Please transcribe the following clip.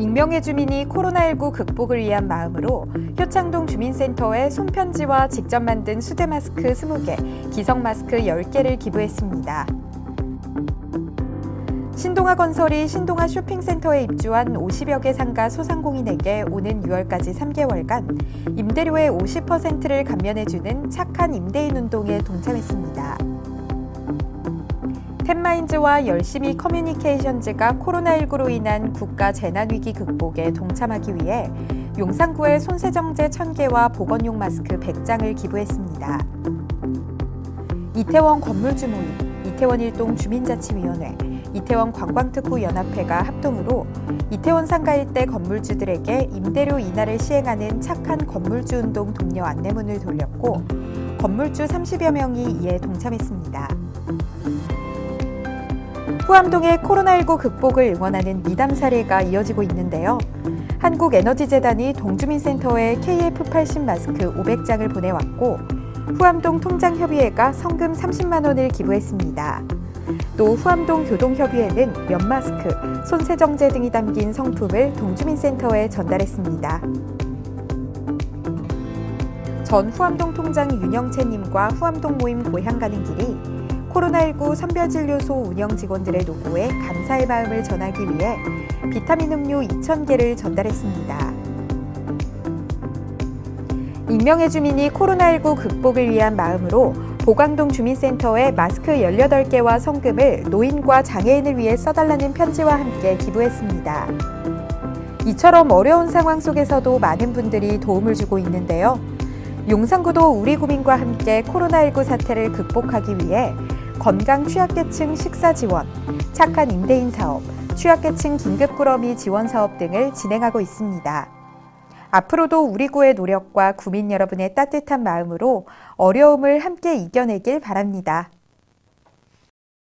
익명의 주민이 코로나19 극복을 위한 마음으로 효창동 주민센터에 손편지와 직접 만든 수대 마스크 20개, 기성 마스크 10개를 기부했습니다. 신동아 건설이 신동아 쇼핑센터에 입주한 50여 개 상가 소상공인에게 오는 6월까지 3개월간 임대료의 50%를 감면해주는 착한 임대인 운동에 동참했습니다. 템마인즈와 열심히 커뮤니케이션즈가 코로나19로 인한 국가 재난위기 극복에 동참하기 위해 용산구에 손세정제 1000개와 보건용 마스크 100장을 기부했습니다. 이태원 건물주 모임, 이태원 일동 주민자치위원회, 이태원 관광특구 연합회가 합동으로 이태원 상가 일대 건물주들에게 임대료 인하를 시행하는 착한 건물주 운동 독려 안내문을 돌렸고 건물주 30여 명이 이에 동참했습니다. 후암동의 코로나19 극복을 응원하는 미담 사례가 이어지고 있는데요. 한국에너지재단이 동주민센터에 KF80 마스크 500장을 보내왔고 후암동 통장협의회가 성금 30만 원을 기부했습니다. 또 후암동 교동협의회는 면 마스크, 손세정제 등이 담긴 성품을 동주민센터에 전달했습니다. 전 후암동 통장 윤영채님과 후암동 모임 고향 가는 길이 코로나19 선별진료소 운영 직원들의 노고에 감사의 마음을 전하기 위해 비타민 음료 2,000개를 전달했습니다. 익명의 주민이 코로나19 극복을 위한 마음으로 보광동 주민센터에 마스크 18개와 성금을 노인과 장애인을 위해 써달라는 편지와 함께 기부했습니다. 이처럼 어려운 상황 속에서도 많은 분들이 도움을 주고 있는데요. 용산구도 우리 구민과 함께 코로나19 사태를 극복하기 위해 건강 취약계층 식사 지원, 착한 임대인 사업, 취약계층 긴급꾸러미 지원 사업 등을 진행하고 있습니다. 앞으로도 우리 구의 노력과 구민 여러분의 따뜻한 마음으로 어려움을 함께 이겨내길 바랍니다.